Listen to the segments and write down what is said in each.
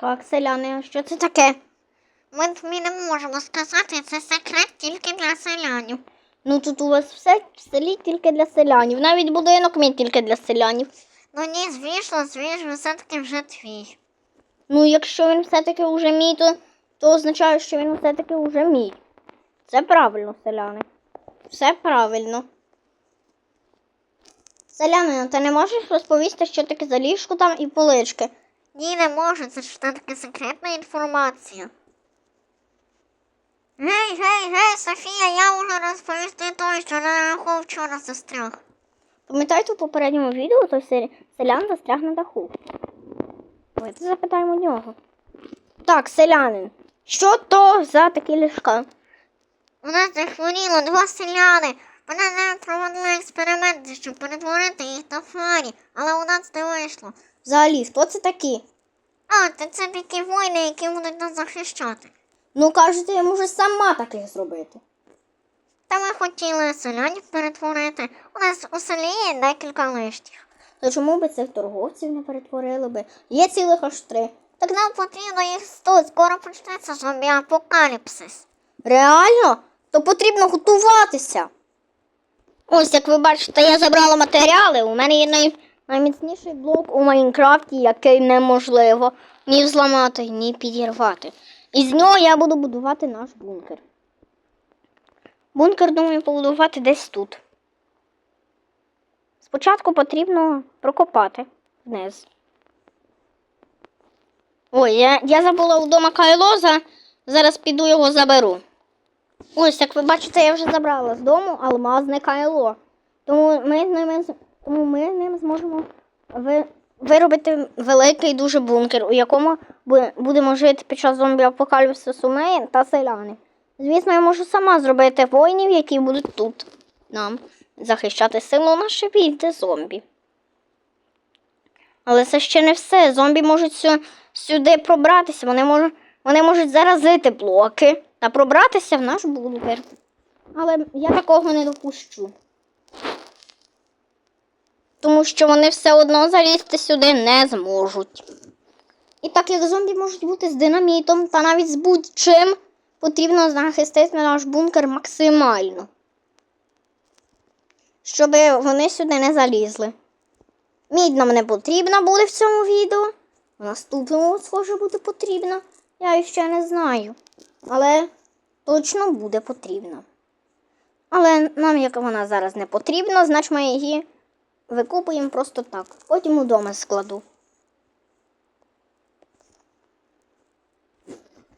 Так, селяни, що це таке? Ми тобі не можемо сказати, це секрет тільки для селянів. Ну тут у вас все в селі тільки для селянів. Навіть будинок мій тільки для селянів. Ну ні, звісно, звісно, все-таки вже твій. Ну, якщо він все-таки вже мій, то, то означає, що він все-таки вже мій. Це правильно, селяни. Все правильно. Селяни, ти не можеш розповісти, що таке за ліжко там і полички? Ні, не можу, це ж все-таки секретна інформація. Гей, гей, гей, Софія, я можу розповісти той, що на даху вчора застряг. Пам'ятаєте у попередньому відео, той селян застряг на даху. Давайте запитаємо нього. Так, селянин, що то за такі ліжка? У нас захворіло два селяни. Вони не проводили експерименти, щоб перетворити їх на фарі, але у нас не вийшло. Взагалі, хто це такі? А, та це такі воїни, які будуть нас захищати. Ну, кажете, я можу сама таких зробити. Та ми хотіли селянів перетворити. У нас у селі є декілька лиштів. То чому би цих торговців не перетворили би? Є цілих аж три. Так нам потрібно їх сто, скоро почнеться зомбі-апокаліпсис. Реально? То потрібно готуватися. Ось, як ви бачите, я забрала матеріали. У мене є най... найміцніший блок у Майнкрафті, який неможливо ні зламати, ні підірвати. І з нього я буду будувати наш бункер. Бункер, думаю, побудувати десь тут. Спочатку потрібно прокопати вниз. Ой, я, я забула вдома кайлоза, зараз піду його заберу. Ось, як ви бачите, я вже забрала з дому алмазне кайло. Тому ми ним, тому ми ним зможемо виробити великий дуже бункер, у якому будемо жити під час зомбі-апокаліпсису ми та селяни. Звісно, я можу сама зробити воїнів, які будуть тут нам захищати силу наші від зомбі. Але це ще не все. Зомбі можуть сю- сюди пробратися. Вони можуть, вони можуть заразити блоки та пробратися в наш бункер. Але я такого не допущу. Тому що вони все одно залізти сюди не зможуть. І так як зомбі можуть бути з динамітом та навіть з будь-чим, потрібно захистити наш бункер максимально. Щоб вони сюди не залізли. Мідь нам не потрібна буде в цьому відео. В наступному, схоже, буде потрібна. Я ще не знаю. Але точно буде потрібна. Але нам, як вона зараз не потрібна, значить ми її викупуємо просто так. Потім удома складу.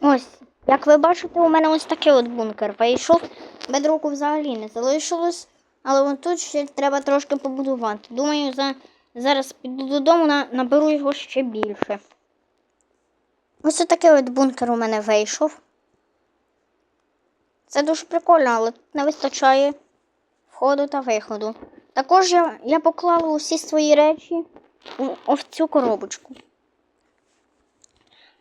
Ось, як ви бачите, у мене ось такий от бункер вийшов. Бедроку взагалі не залишилось, але тут ще треба трошки побудувати. Думаю, за, зараз піду додому, на, наберу його ще більше. Ось такий от бункер у мене вийшов. Це дуже прикольно, але тут не вистачає входу та виходу. Також я, поклала усі свої речі у цю коробочку.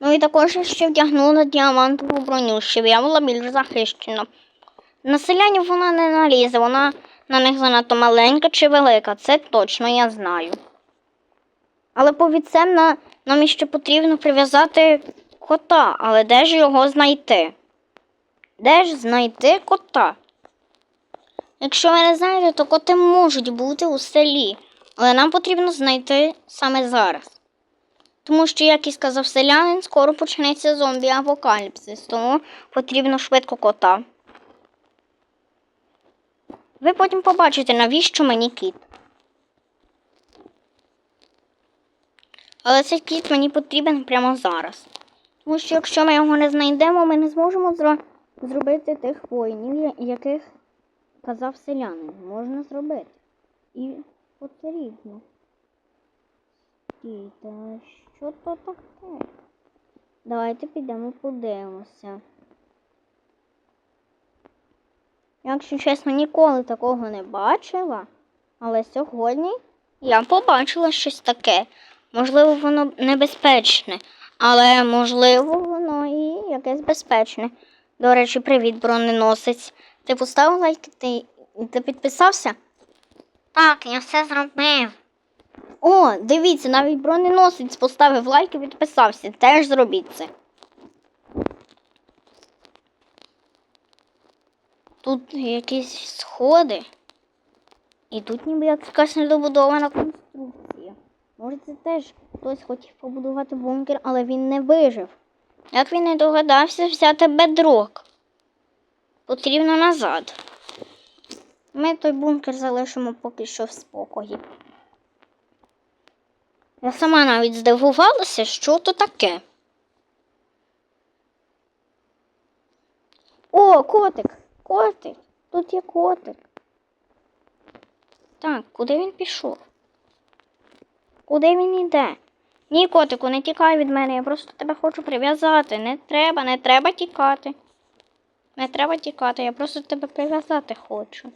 Ну і також я ще вдягнула діамантову броню, щоб я була більш захищена. На селянів вона не налізе, вона на них занадто маленька чи велика, це точно я знаю. Але по відцем на, нам іще потрібно прив'язати кота, але де ж його знайти? Де ж знайти кота? Якщо ви не знаєте, то коти можуть бути у селі, але нам потрібно знайти саме зараз. Тому що, як і сказав селянин, скоро почнеться зомбі-апокаліпсис, тому потрібно швидко кота. Ви потім побачите, навіщо мені кіт. Але цей кіт мені потрібен прямо зараз. Тому що якщо ми його не знайдемо, ми не зможемо зро- зробити тих воїнів, яких казав селянин. Можна зробити. І потрібно. Стійте, а що то таке? Давайте підемо подивимося. Якщо чесно, ніколи такого не бачила, але сьогодні я побачила щось таке. Можливо, воно небезпечне, але можливо, воно і якесь безпечне. До речі, привіт, броненосець. Ти поставив лайк ти, ти підписався? Так, я все зробив. О, дивіться, навіть броненосець поставив лайк і підписався. Теж зробіть це. Тут якісь сходи. І тут ніби якась недобудована конструкція. Може, це теж хтось хотів побудувати бункер, але він не вижив. Як він не догадався взяти бедрок? Потрібно назад. Ми той бункер залишимо поки що в спокої. Я сама навіть здивувалася, що то таке. О, котик! Котик! Тут є котик. Так, куди він пішов? Куди він йде? Ні, котику, не тікай від мене, я просто тебе хочу прив'язати. Не треба, не треба тікати. Не треба тікати, я просто тебе прив'язати хочу.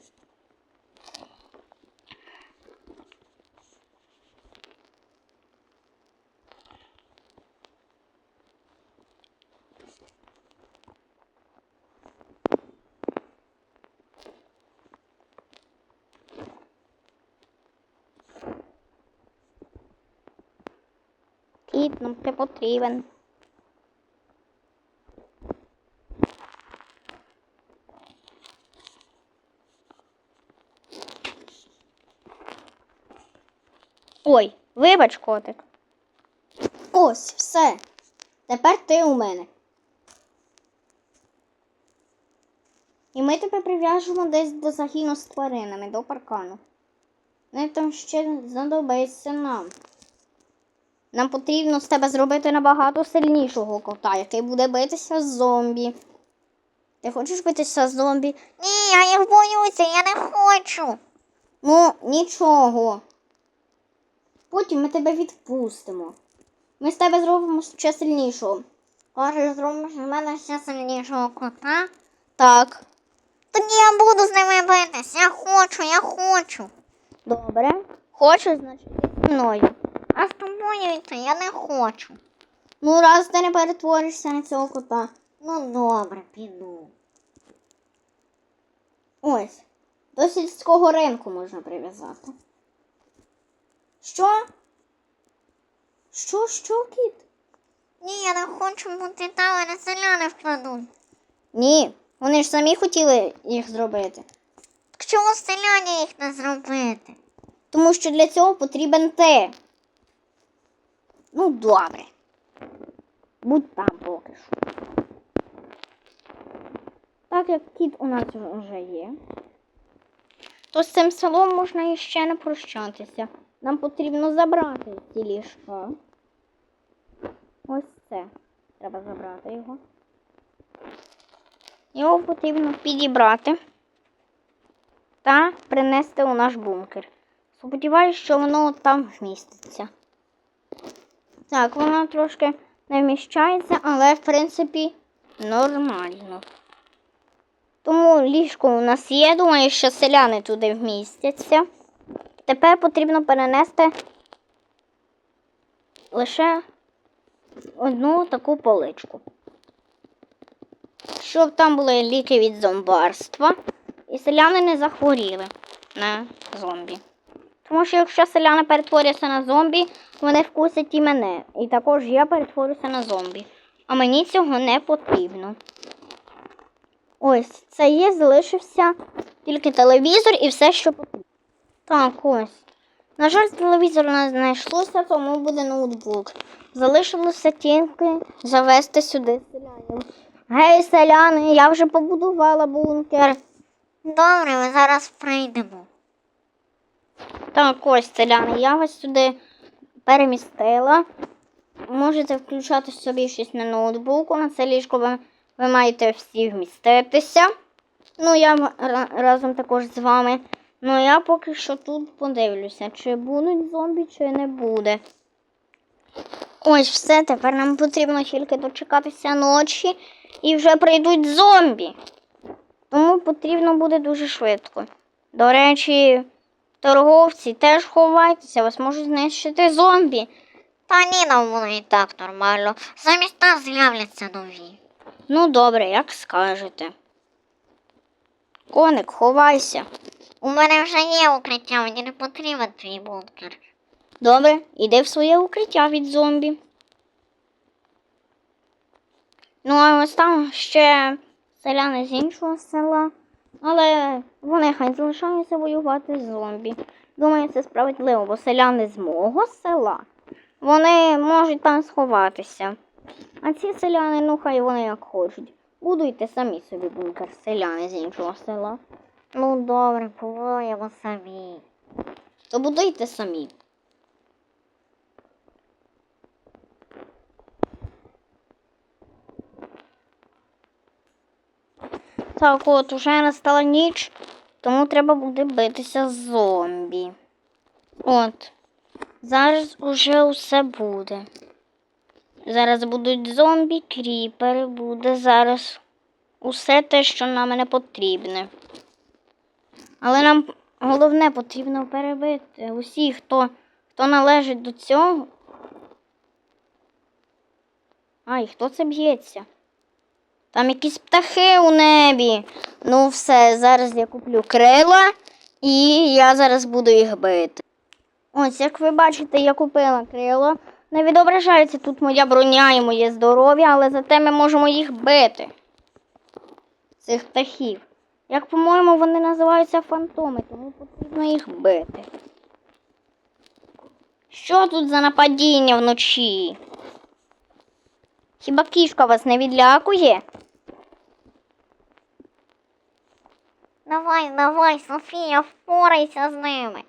Кіт, нам ти потрібен. Ой, вибач, котик. Ось, все. Тепер ти у мене. І ми тебе прив'яжемо десь до загіну з тваринами, до паркану. Не там ще знадобиться нам. Нам потрібно з тебе зробити набагато сильнішого кота, який буде битися з зомбі. Ти хочеш битися з зомбі? Ні, я боюся, я не хочу. Ну, нічого. Потім ми тебе відпустимо. Ми з тебе зробимо ще сильнішого. Хочеш зробиш з мене ще сильнішого кота? Так, Тоді я буду з ними битись. Я хочу, я хочу. добре. Хочеш, значить, зі мною. А з тобою йти я не хочу. Ну, раз ти не перетворишся на цього кота. Ну добре, піду. Ось. До сільського ринку можна прив'язати. Що? Що, що, кіт? Ні, я не хочу бути там, мене селяни вкладуть. Ні, вони ж самі хотіли їх зробити. Так чого селяні їх не зробити? Тому що для цього потрібен ти. Ну, добре. Будь там поки що. Так як кіт у нас вже є, то з цим селом можна іще не прощатися. Нам потрібно забрати ці ліжка. Ось це. Треба забрати його. Його потрібно підібрати та принести у наш бункер. Сподіваюсь, що воно там вміститься. Так, воно трошки не вміщається, але в принципі нормально. Тому ліжко у нас є, думаю, що селяни туди вмістяться. Тепер потрібно перенести лише одну таку поличку. Щоб там були ліки від зомбарства, і селяни не захворіли на зомбі. Тому що якщо селяни перетворяться на зомбі, вони вкусять і мене. І також я перетворюся на зомбі. А мені цього не потрібно. Ось, це є, залишився тільки телевізор і все, що потрібно. Так, ось. На жаль, телевізор не знайшлося, тому буде ноутбук. Залишилося тільки завести сюди селянів. Гей, селяни, я вже побудувала бункер. Добре, ми зараз прийдемо. Так, ось селяни, я вас сюди перемістила. Можете включати собі щось на ноутбуку. На це ліжко ви, ви маєте всі вміститися. Ну, я разом також з вами. Ну, я поки що тут подивлюся, чи будуть зомбі, чи не буде. Ось все, тепер нам потрібно тільки дочекатися ночі і вже прийдуть зомбі. Тому потрібно буде дуже швидко. До речі, торговці теж ховайтеся, вас можуть знищити зомбі. Та ні, нам воно і так нормально. Замість нас з'являться нові. Ну, добре, як скажете. Коник, ховайся. У мене вже є укриття, мені не потрібен твій бункер. Добре, іди в своє укриття від зомбі. Ну, а ось там ще селяни з іншого села. Але вони хай залишаються воювати з зомбі. Думаю, це справедливо, бо селяни з мого села. Вони можуть там сховатися. А ці селяни, ну хай вони як хочуть. Будуйте самі собі бункер селяни з іншого села. Ну добре, побудуємо самі. То будуйте самі. Так, от уже настала ніч, тому треба буде битися з зомбі. От. Зараз уже усе буде. Зараз будуть зомбі, кріпери, буде зараз усе те, що нам не потрібне. Але нам головне потрібно перебити усіх, хто, хто належить до цього. Ай, хто це б'ється? Там якісь птахи у небі. Ну, все, зараз я куплю крила і я зараз буду їх бити. Ось, як ви бачите, я купила крила. Не відображається тут моя броня і моє здоров'я, але зате ми можемо їх бити. Цих птахів. Як, по-моєму, вони називаються фантоми, тому потрібно їх бити. Що тут за нападіння вночі? Хіба кішка вас не відлякує? Давай, давай, Софія, впорайся з ними.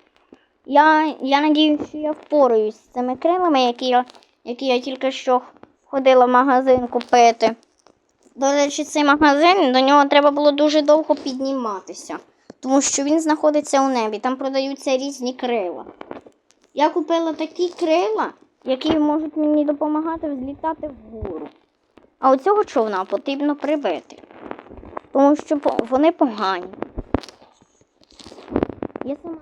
Я, я надіюся, що я впораюсь з цими крилами, які я, які я тільки що ходила в магазин купити. До речі, цей магазин, до нього треба було дуже довго підніматися, тому що він знаходиться у небі, там продаються різні крила. Я купила такі крила, які можуть мені допомагати взлітати вгору. А у цього човна потрібно прибити, тому що вони погані. Я сама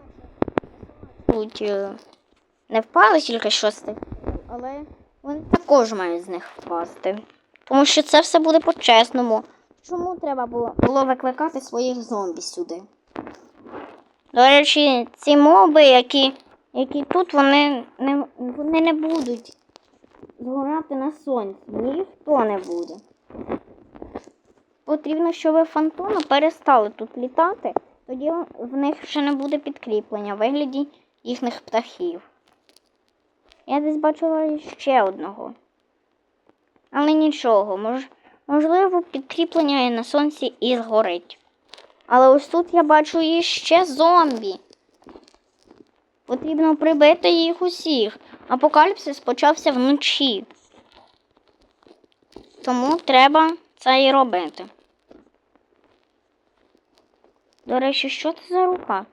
тут е, не впали тільки що з але вони також мають з них впасти. Тому що це все буде по-чесному. Чому треба було, було викликати своїх зомбі сюди? До речі, ці моби, які, які тут, вони не, вони не будуть згорати на сонці. Ніхто не буде. Потрібно, щоб фантоми перестали тут літати, тоді в них ще не буде підкріплення в вигляді їхніх птахів. Я десь бачила ще одного. Але нічого, мож, можливо, підкріплення і на сонці і згорить. Але ось тут я бачу іще зомбі. Потрібно прибити їх усіх. Апокаліпсис почався вночі. Тому треба це і робити. До речі, що це за рука?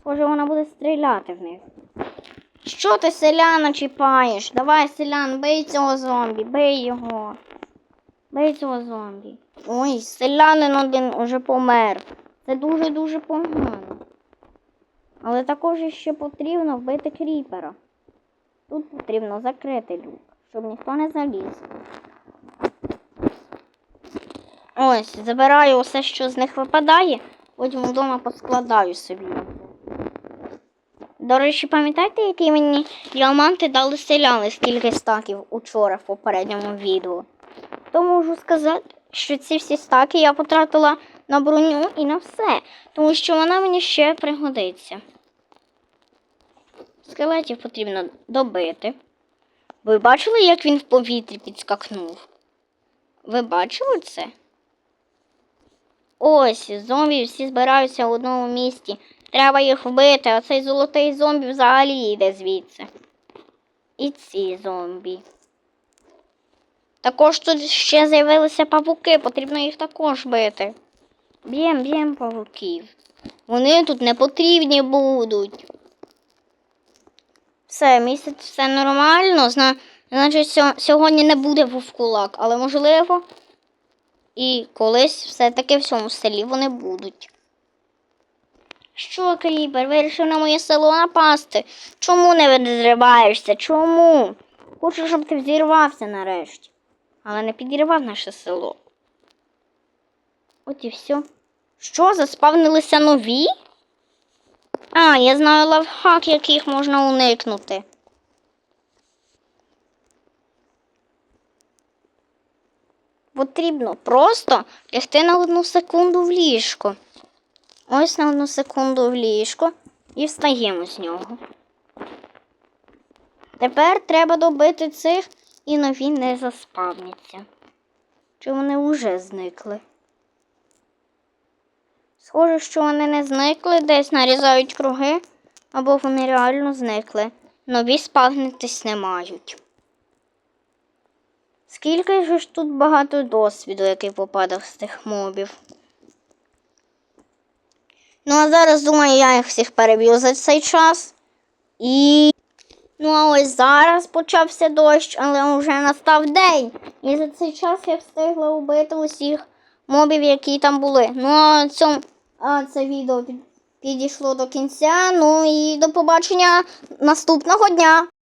Схоже, вона буде стріляти в них. Що ти селяна чіпаєш? Давай, селян, бий цього зомбі, бий його. Бий цього зомбі. Ой, селянин один уже помер. Це дуже-дуже погано. Але також ще потрібно вбити кріпера. Тут потрібно закрити люк, щоб ніхто не заліз. Ось, забираю усе, що з них випадає, потім вдома поскладаю собі. До речі, пам'ятаєте, які мені діаманти дали селяни скільки стаків учора в попередньому відео? То можу сказати, що ці всі стаки я потратила на броню і на все, тому що вона мені ще пригодиться. Скелетів потрібно добити. Ви бачили, як він в повітрі підскакнув? Ви бачили це? Ось, зомбі всі збираються в одному місці. Треба їх вбити, а цей золотий зомбі взагалі йде звідси. І ці зомбі. Також тут ще з'явилися павуки, потрібно їх також бити. Б'єм, б'єм павуків. Вони тут не потрібні будуть. Все, місяць все нормально. Зна... Значить, сьогодні не буде вовкулак, але можливо. І колись все-таки в цьому селі вони будуть. Що, Кріпер, вирішив на моє село напасти? Чому не відриваєшся? Чому? Хочу, щоб ти взірвався нарешті, але не підірвав наше село. От і все. Що, заспавнилися нові? А, я знаю лавхак, яких можна уникнути. Потрібно просто лягти на одну секунду в ліжко. Ось на одну секунду в ліжко і встаємо з нього. Тепер треба добити цих і нові не заспавняться. Чи вони вже зникли? Схоже, що вони не зникли, десь нарізають круги, або вони реально зникли. Нові спавнитись не мають. Скільки ж тут багато досвіду, який попадав з тих мобів. Ну, а зараз, думаю, я їх всіх переб'ю за цей час. І. Ну, а ось зараз почався дощ, але вже настав день. І за цей час я встигла убити усіх мобів, які там були. Ну, а, цьому, а це відео підійшло до кінця. Ну і до побачення наступного дня.